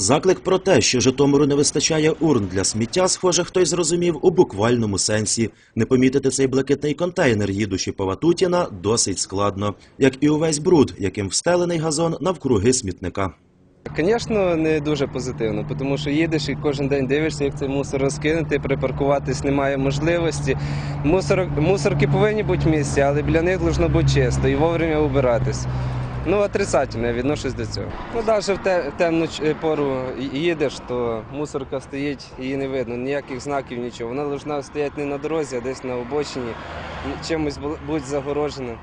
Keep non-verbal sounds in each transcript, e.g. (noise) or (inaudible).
Заклик про те, що Житомиру не вистачає урн для сміття, схоже, хтось зрозумів у буквальному сенсі. Не помітити цей блакитний контейнер, їдучи по Ватутіна, досить складно, як і увесь бруд, яким встелений газон навкруги смітника. Звісно, не дуже позитивно, тому що їдеш і кожен день дивишся, як цей мусор розкинути, припаркуватись немає можливості. Мусор, мусорки повинні бути в місці, але біля них повинно бути чисто і вовремя убиратись. Ну, отрицательно я відношусь до цього. Ну, навіть в те- в темну пору їдеш, то мусорка стоїть, її не видно, ніяких знаків, нічого. Вона повинна стояти не на дорозі, а десь на обочині, чимось бу- будь загорожена.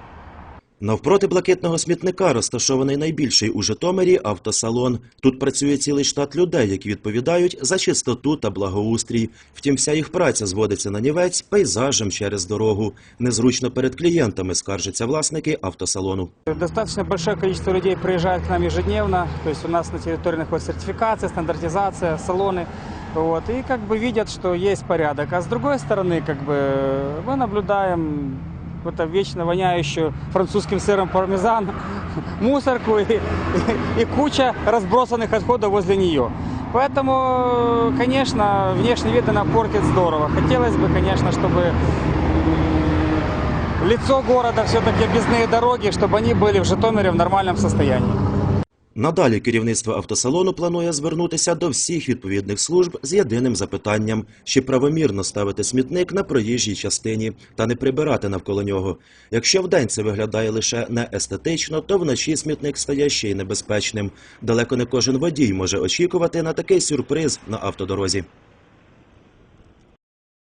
Навпроти блакитного смітника розташований найбільший у Житомирі автосалон. Тут працює цілий штат людей, які відповідають за чистоту та благоустрій. Втім, вся їх праця зводиться на нівець пейзажем через дорогу. Незручно перед клієнтами скаржаться власники автосалону. Достаточно большое количество людей приезжает к нам ежедневно. То есть у нас на территории находится сертификация, стандартизация, салоны. Вот, и как бы видят, что есть порядок. А с другой стороны, как бы мы наблюдаем какую-то вечно воняющую французским сыром пармезан, (laughs) мусорку и, и, и куча разбросанных отходов возле нее. Поэтому, конечно, внешний вид она портит здорово. Хотелось бы, конечно, чтобы лицо города, все-таки объездные дороги, чтобы они были в Житомире в нормальном состоянии. Надалі керівництво автосалону планує звернутися до всіх відповідних служб з єдиним запитанням, чи правомірно ставити смітник на проїжджій частині та не прибирати навколо нього. Якщо вдень це виглядає лише не естетично, то вночі смітник стає ще й небезпечним. Далеко не кожен водій може очікувати на такий сюрприз на автодорозі.